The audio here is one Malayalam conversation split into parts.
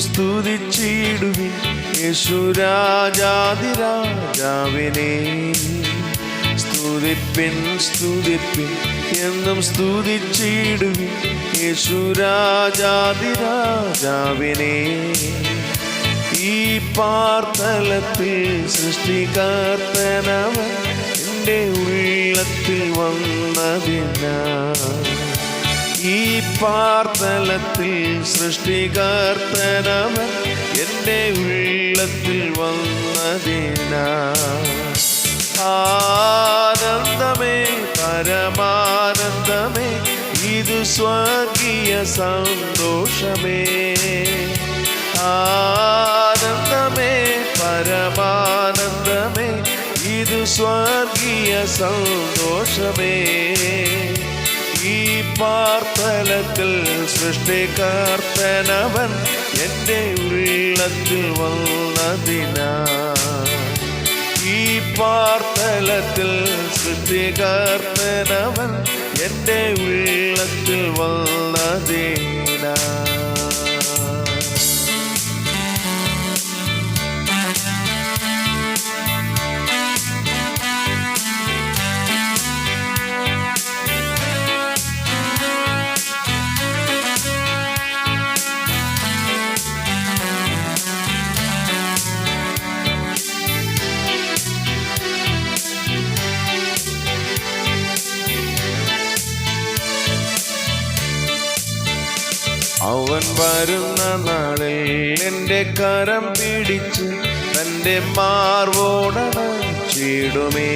സ്തുതിച്ചിടുവിൻ. രാജാവിനെ. സ്തുതിപ്പിൻ സ്തുതിപ്പിൻ എന്നും സ്തുതിച്ചിടുവിൻ. യേശുരാജാതിരാജാവിനെ ഈ പാർത്തലത്തിൽ സൃഷ്ടികർത്തനവൻ എന്റെ ഉള്ളത്തിൽ വന്നതിനാ ഈ പാർത്തലത്തിൽ സൃഷ്ടികർത്തനവൻ എന്റെ ഉള്ളത്തിൽ വന്നതിനാ. ആനന്ദമേ പരമാനന്ദമേ ഇത് സ്വർഗീയ സന്തോഷമേ. ആനന്ദമേ പരമാനന്ദമേ ഇത് സ്വർഗീയ സന്തോഷമേ. ഈ പാർത്തലത്തിൽ സൃഷ്ടികർത്തനവൻ എന്റെ ഉള്ളത്തിൽ വന്നതിനാ. ഈ പാർത്തലത്തിൽ സൃഷ്ടികർത്തനവൻ എന്റെ ഉള്ളത്തിൽ വന്നതിനാ. വരുന്ന നാളിൽ എന്റെ കരം പിടിച്ച് തന്റെ മാർവോടണ ചീടുമേ.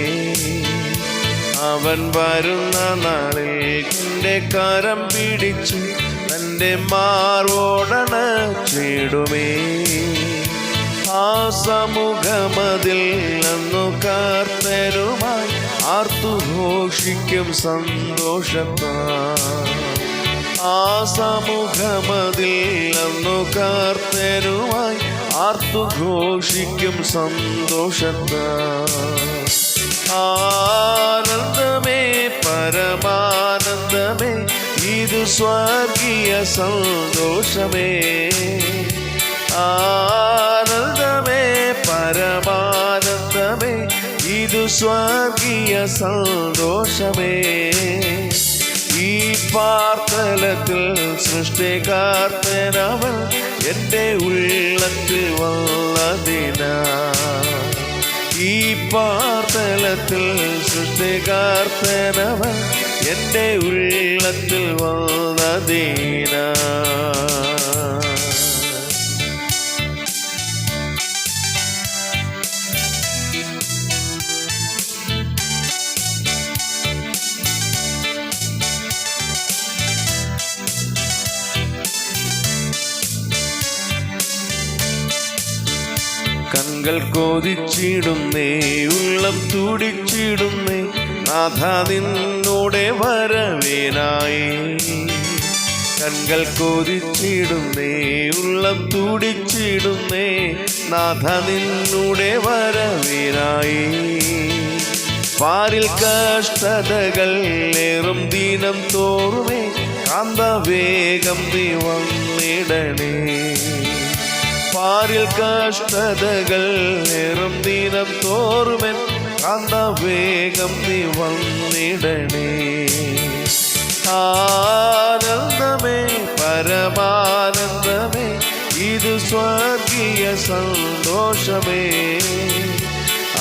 അവൻ വരുന്ന നാളിൽ എന്റെ കരം പിടിച്ച് തന്റെ മാർവോടണ ചീടുമേ. ആ സമൂഹമതിൽ അന്നു കാർത്തരുമായി ആർത്തുഘോഷിക്കും സന്തോഷത്താ ആ സമൂഹമതിൽ അന്നു കാർത്തരുമായി ആർത്തുഘോഷിക്കും സന്തോഷത്ത. ആനന്ദമേ പരമാനന്ദമേ ഇത് സ്വർഗീയ സന്തോഷമേ. ആനന്ദമേ പരമാനന്ദമേ ഇത് സ്വർഗീയ സന്തോഷമേ. പാർത്തലത്തിൽ സൃഷ്ടികാർത്തനവൻ എന്റെ ഉള്ളത്തിൽ വന്നതിനാ ഈ പാർത്തലത്തിൽ സൃഷ്ടികാർത്തനവൻ എന്റെ ഉള്ളത്തിൽ വന്നതിനാ കൊതിച്ചിടുന്നേ ഉള്ളം തുടിച്ചിടുന്നേ നാഥ നിന്നോടെ വരവേനായി. കൺകൾ കൊതിച്ചിടുന്നേ ഉള്ളം തുടിച്ചിടുന്നേ നാഥ നിന്നോടെ വരവേനായി. പാരിൽ കഷ്ടതകൾ ഏറും ദിനം തോറുമേ കാന്ത വേഗം നീ പാരിൽ കഷ്ടതകൾ നേരം ദിനം തോറുമെൻ കാന്ത വേഗം നീ വന്നിടണേ. ആനന്ദമേ പരമാനന്ദമേ ഇത് സ്വർഗീയ സന്തോഷമേ.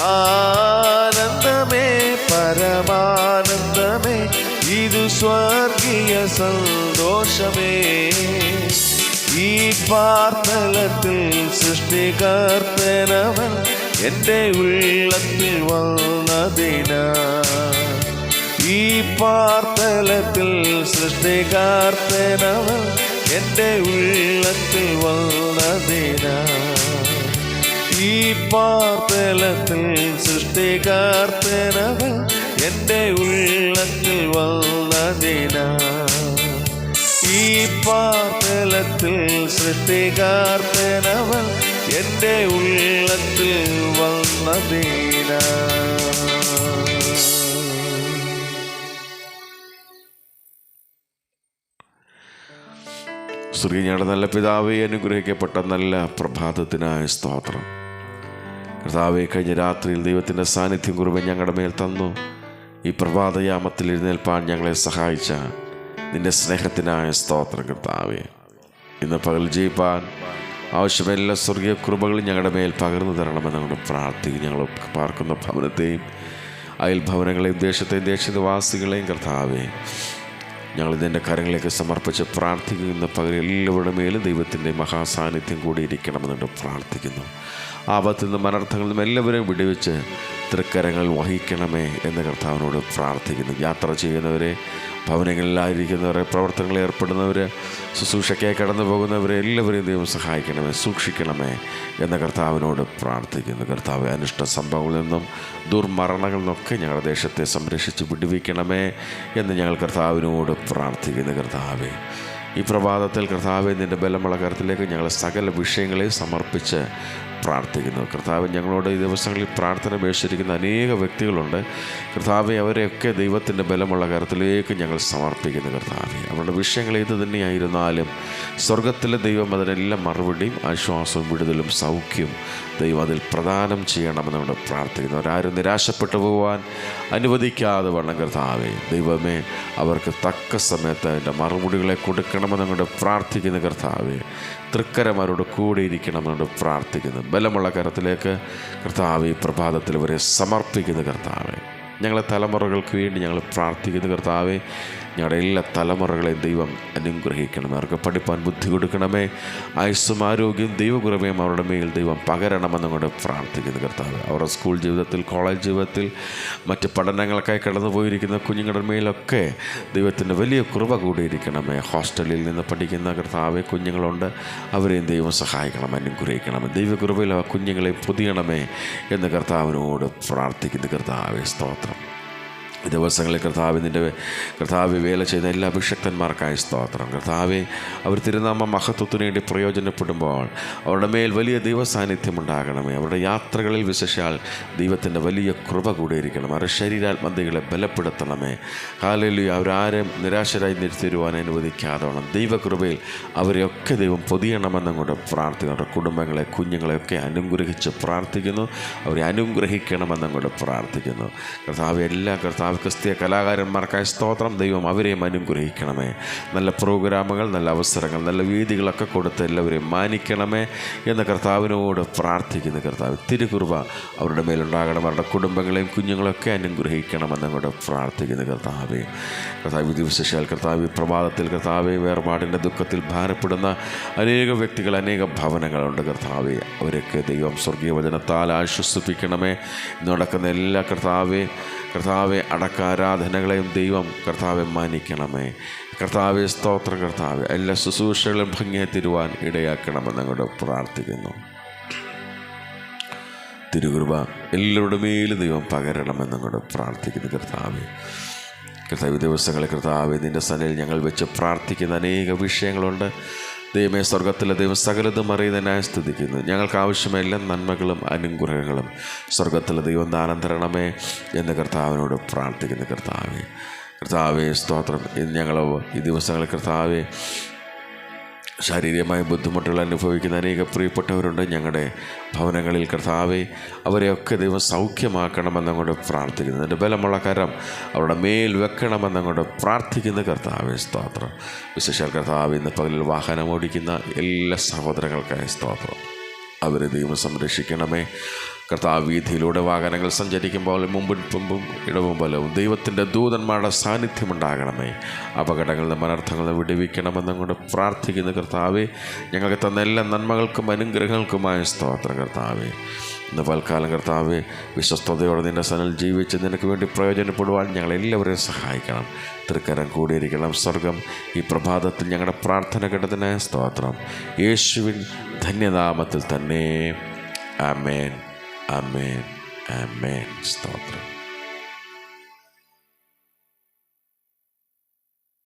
ആനന്ദമേ പരമാനന്ദമേ ഇത് സ്വർഗീയ സന്തോഷമേ. ഈ പാർത്തലത്തിൽ സൃഷ്ടികർത്തനവൻ എന്റെ ഉള്ളത്തിൽ വന്നതിനാ. ഈ പാർത്തലത്തിൽ സൃഷ്ടികർത്തനവൻ എന്റെ ഉള്ളത്തിൽ വന്നതിനാ. ഈ പാർത്തലത്തിൽ സൃഷ്ടികർത്തനവൻ സൃഷ്ടികാർത്തനവൻ എന്റെ ഉള്ളത്തിൽ വന്നതീന. സ്ത്രീ നല്ല പിതാവെ അനുഗ്രഹിക്കപ്പെട്ട നല്ല പ്രഭാതത്തിനായ സ്തോത്രം. കർത്താവെ കഴിഞ്ഞ രാത്രിയിൽ ദൈവത്തിന്റെ സാന്നിധ്യം കുറിവ് ഞങ്ങളുടെ മേൽ തന്നു. ഈ പ്രഭാതയാമത്തിൽ എഴുന്നേൽപ്പാൻ ഞങ്ങളെ സഹായിച്ച നിന്റെ സ്നേഹത്തിനായ സ്തോത്രം കർത്താവെ. ഇന്ന് പകൽ ജയിപ്പാൻ ആവശ്യമെല്ലാ സ്വർഗീയ കൃപകളും ഞങ്ങളുടെ മേൽ പകർന്നു തരണമെന്ന് ഞങ്ങൾ പ്രാർത്ഥിക്കും ഞങ്ങൾ പാർക്കുന്ന ഭവനത്തെയും അയൽഭവനങ്ങളെയും ദേശത്തെയും ദേശനിവാസികളെയും കർത്താവേ ഞങ്ങൾ ഇതിന്റെ കരങ്ങളിലേക്ക് സമർപ്പിച്ച് പ്രാർത്ഥിക്കുന്ന. പകരം എല്ലാവരുടെ മേലും ദൈവത്തിന്റെ മഹാസാന്നിധ്യം കൂടി ഇരിക്കണമെന്നുണ്ട് പ്രാർത്ഥിക്കുന്നു. ആപത്തിൽ നിന്നും അനർത്ഥങ്ങളിൽ നിന്നും എല്ലാവരെയും വിടിവെച്ച് തൃക്കരങ്ങൾ വഹിക്കണമേ എന്ന് കർത്താവിനോട് പ്രാർത്ഥിക്കുന്നു. യാത്ര ചെയ്യുന്നവരെ ഭവനങ്ങളിലായിരിക്കുന്നവരെ പ്രവർത്തനങ്ങളിൽ ഏർപ്പെടുന്നവർ ശുശ്രൂഷയ്ക്കായി കടന്നു പോകുന്നവരെ എല്ലാവരെയും ദൈവം സഹായിക്കണമേ സൂക്ഷിക്കണമേ എന്ന കർത്താവിനോട് പ്രാർത്ഥിക്കുന്നു. കർത്താവ് അനിഷ്ട സംഭവങ്ങളിൽ നിന്നും ദുർമരണങ്ങളിൽ നിന്നൊക്കെ ഞങ്ങളുടെ ദേശത്തെ സംരക്ഷിച്ച് വിടുവിക്കണമേ എന്ന് ഞങ്ങൾ കർത്താവിനോട് പ്രാർത്ഥിക്കുന്നു. കർത്താവെ ഈ പ്രഭാതത്തിൽ കർത്താവെ നിന്റെ ബലമുള്ള കരത്തിലേക്ക് ഞങ്ങൾ സകല വിഷയങ്ങളെയും സമർപ്പിച്ച് പ്രാർത്ഥിക്കുന്നു. കർത്താവ് ഞങ്ങളോട് ഈ ദിവസങ്ങളിൽ പ്രാർത്ഥന അപേക്ഷിച്ചിരിക്കുന്ന അനേക വ്യക്തികളുണ്ട്. കർത്താവ് അവരെയൊക്കെ ദൈവത്തിന്റെ ബലമുള്ള കരത്തിലേക്ക് ഞങ്ങൾ സമർപ്പിക്കുന്നു. കർത്താവ് അവരുടെ വിഷയങ്ങൾ ഏത് തന്നെയായിരുന്നാലും സ്വർഗത്തിലെ ദൈവം അതിനെല്ലാം മറുപടിയും ആശ്വാസവും വിടുതലും സൗഖ്യം ദൈവം അതിൽ പ്രദാനം ചെയ്യണമെന്ന് നമ്മൾ പ്രാർത്ഥിക്കുന്നു. അവരാരും നിരാശപ്പെട്ടു പോകാൻ അനുവദിക്കാതെ വേണം കർത്താവെ ദൈവമേ അവർക്ക് തക്ക സമയത്ത് അതിന്റെ മറുപടികളെ കൊടുക്കണമെന്ന് അങ്ങോട്ട് പ്രാർത്ഥിക്കുന്ന കർത്താവെ തൃക്കരമാരോട് കൂടെ ഇരിക്കണമെന്നുണ്ട് പ്രാർത്ഥിക്കുന്നു. ബലമുള്ള കരത്തിലേക്ക് കർത്താവ് ഈ പ്രഭാതത്തിൽ ഇവരെ സമർപ്പിക്കുന്ന കർത്താവെ. ഞങ്ങളെ തലമുറകൾക്ക് വേണ്ടി ഞങ്ങൾ പ്രാർത്ഥിക്കുന്നു കർത്താവേ. ഞങ്ങളുടെ എല്ലാ തലമുറകളെയും ദൈവം അനുഗ്രഹിക്കണമേ. അവർക്ക് പഠിപ്പാൻ ബുദ്ധി കൊടുക്കണമേ. ആയുസ്സും ആരോഗ്യം ദൈവകുറമയും അവരുടെ മേൽ ദൈവം പകരണമെന്നുകൊണ്ട് പ്രാർത്ഥിക്കുന്നു കർത്താവ്. അവരുടെ സ്കൂൾ ജീവിതത്തിൽ കോളേജ് ജീവിതത്തിൽ മറ്റ് പഠനങ്ങൾക്കായി കടന്നു പോയിരിക്കുന്ന കുഞ്ഞുങ്ങളുടെ മേലൊക്കെ ദൈവത്തിന്റെ വലിയ കുറവ കൂടിയിരിക്കണമേ. ഹോസ്റ്റലിൽ നിന്ന് പഠിക്കുന്ന കർത്താവെ കുഞ്ഞുങ്ങളുണ്ട്. അവരെയും ദൈവം സഹായിക്കണം അനുഗ്രഹിക്കണമേ. ദൈവകൃപയിൽ ആ കുഞ്ഞുങ്ങളെ പൊതിയണമേ എന്ന് കർത്താവിനോട് പ്രാർത്ഥിക്കുന്നു കർത്താവെ. സ്തോത്രം. Bye. ദിവസങ്ങളിൽ കർത്താവ് നിന്റെ കർത്താവ് വേല ചെയ്ത എല്ലാ അഭിഷക്തന്മാർക്കായി സ്തോത്രം. കർത്താവെ അവർ തിരുനാമ മഹത്വത്തിനു വേണ്ടി പ്രയോജനപ്പെടുമ്പോൾ അവരുടെ മേൽ വലിയ ദൈവസാന്നിധ്യം ഉണ്ടാകണമേ. അവരുടെ യാത്രകളിൽ വിശേഷാൽ ദൈവത്തിന്റെ വലിയ കൃപ കൂടിയിരിക്കണം. അവരുടെ ശരീരാത്മതകളെ ബലപ്പെടുത്തണമേ. കാലയിൽ അവരാരും നിരാശരായി നിർത്തിരുവാൻ അനുവദിക്കാതെ വേണം ദൈവകൃപയിൽ അവരെയൊക്കെ ദൈവം പൊതിയണമെന്നും കൂടെ പ്രാർത്ഥിക്കുന്നു. അവരുടെ കുടുംബങ്ങളെ കുഞ്ഞുങ്ങളെയൊക്കെ അനുഗ്രഹിച്ച് പ്രാർത്ഥിക്കുന്നു. അവരെ അനുഗ്രഹിക്കണമെന്നും കൂടെ പ്രാർത്ഥിക്കുന്നു. കർത്താവ് എല്ലാ കർത്താവ് ക്രിസ്തീയ കലാകാരന്മാർക്കായ സ്തോത്രം ദൈവം അവരെയും അനുഗ്രഹിക്കണമേ. നല്ല പ്രോഗ്രാമുകൾ നല്ല അവസരങ്ങൾ നല്ല വേദികളൊക്കെ കൊടുത്ത് എല്ലാവരെയും മാനിക്കണമേ എന്ന് കർത്താവിനോട് പ്രാർത്ഥിക്കുന്നു കർത്താവ്. തിരുകുറുവ അവരുടെ മേലുണ്ടാകണം. അവരുടെ കുടുംബങ്ങളെയും കുഞ്ഞുങ്ങളെയൊക്കെ അനുഗ്രഹിക്കണമെന്നങ്ങോട്ട് പ്രാർത്ഥിക്കുന്നു കർത്താവെ. കർത്താവ് ദിവസശാൽ കർത്താവ് പ്രഭാതത്തിൽ കർത്താവെ വേർപാടിന്റെ ദുഃഖത്തിൽ ഭാരപ്പെടുന്ന അനേക വ്യക്തികൾ അനേക ഭവനങ്ങളുണ്ട് കർത്താവെ. അവരൊക്കെ ദൈവം സ്വർഗീയ വചനത്താൽ ആശ്വസിപ്പിക്കണമേ നടക്കുന്ന എല്ലാ കർത്താവെ കർത്താവെ അടക്കാരാധനകളെയും ദൈവം കർത്താവെ മാനിക്കണമേ. കർത്താവെ സ്തോത്ര കർത്താവെ. എല്ലാ ശുശ്രൂഷകളും ഭംഗിയെ തിരുവാൻ ഇടയാക്കണമെന്ന് അങ്ങോട്ട് പ്രാർത്ഥിക്കുന്നു. തിരുകുറുബ എല്ലാവരുടെ മേലും ദൈവം പകരണമെന്ന് അങ്ങോട്ട് പ്രാർത്ഥിക്കുന്നു കർത്താവെ. കർത്താവ് ദിവസങ്ങളിൽ കർത്താവ് നിന്റെ സനയിൽ ഞങ്ങൾ വെച്ച് പ്രാർത്ഥിക്കുന്ന അനേക വിഷയങ്ങളുണ്ട്. ദൈവമേ സ്വർഗത്തിലെ ദൈവം സകലതും അറിയുന്നതിനായി സ്തുതിക്കുന്നു. ഞങ്ങൾക്ക് ആവശ്യമായ എല്ലാ നന്മകളും അനുഗ്രഹങ്ങളും സ്വർഗത്തിലെ ദൈവം ദാനം തരണമേ എന്ന് കർത്താവിനോട് പ്രാർത്ഥിക്കുന്നു കർത്താവേ. കർത്താവേ സ്തോത്രം. ഞങ്ങൾ ഈ ദിവസങ്ങളിൽ കർത്താവെ ശാരീരികമായ ബുദ്ധിമുട്ടുകൾ അനുഭവിക്കുന്ന അനേക പ്രിയപ്പെട്ടവരുണ്ട് ഞങ്ങളുടെ ഭവനങ്ങളിൽ കർത്താവെ അവരെയൊക്കെ ദൈവം സൗഖ്യമാക്കണമെന്നങ്ങോട്ട് പ്രാർത്ഥിക്കുന്നു. എന്റെ ബലമുള്ള കരം അവരുടെ മേൽ വെക്കണമെന്നങ്ങോട്ട് പ്രാർത്ഥിക്കുന്ന കർത്താവെ സ്തോത്രം. വിശേഷ കർത്താവ് ഇന്ന് പകലിൽ വാഹനം ഓടിക്കുന്ന എല്ലാ സഹോദരങ്ങൾക്കായ സ്തോത്രം. അവരെ ദൈവം സംരക്ഷിക്കണമേ. കർത്താവ് വീതിയിലൂടെ വാഹനങ്ങൾ സഞ്ചരിക്കുമ്പോൾ മുമ്പും പുമ്പും പോലും ദൈവത്തിന്റെ ദൂതന്മാരുടെ സാന്നിധ്യം ഉണ്ടാകണമേ. അപകടങ്ങളിൽ നിന്ന് അനർത്ഥങ്ങളിൽ വിടുവിക്കണമെന്നും കൊണ്ട് പ്രാർത്ഥിക്കുന്ന കർത്താവെ. ഞങ്ങൾക്ക് തന്ന എല്ലാ നന്മകൾക്കും അനുഗ്രഹങ്ങൾക്കുമായ സ്തോത്രം കർത്താവെ. ഇന്ന് പൽക്കാലം കർത്താവ് വിശ്വസ്തയോടെ നിന്റെ സനൽ ജീവിച്ച് നിനക്ക് വേണ്ടി പ്രയോജനപ്പെടുവാൻ ഞങ്ങളെല്ലാവരെയും സഹായിക്കണം. തൃക്കരം കൂടിയിരിക്കണം സ്വർഗം. ഈ പ്രഭാതത്തിൽ ഞങ്ങളുടെ പ്രാർത്ഥന ഘട്ടത്തിനായ സ്തോത്രം. യേശുവിൻ ധന്യനാമത്തിൽ തന്നെ. ആമേൻ. ആമേൻ ആമേൻ സ്തോത്രം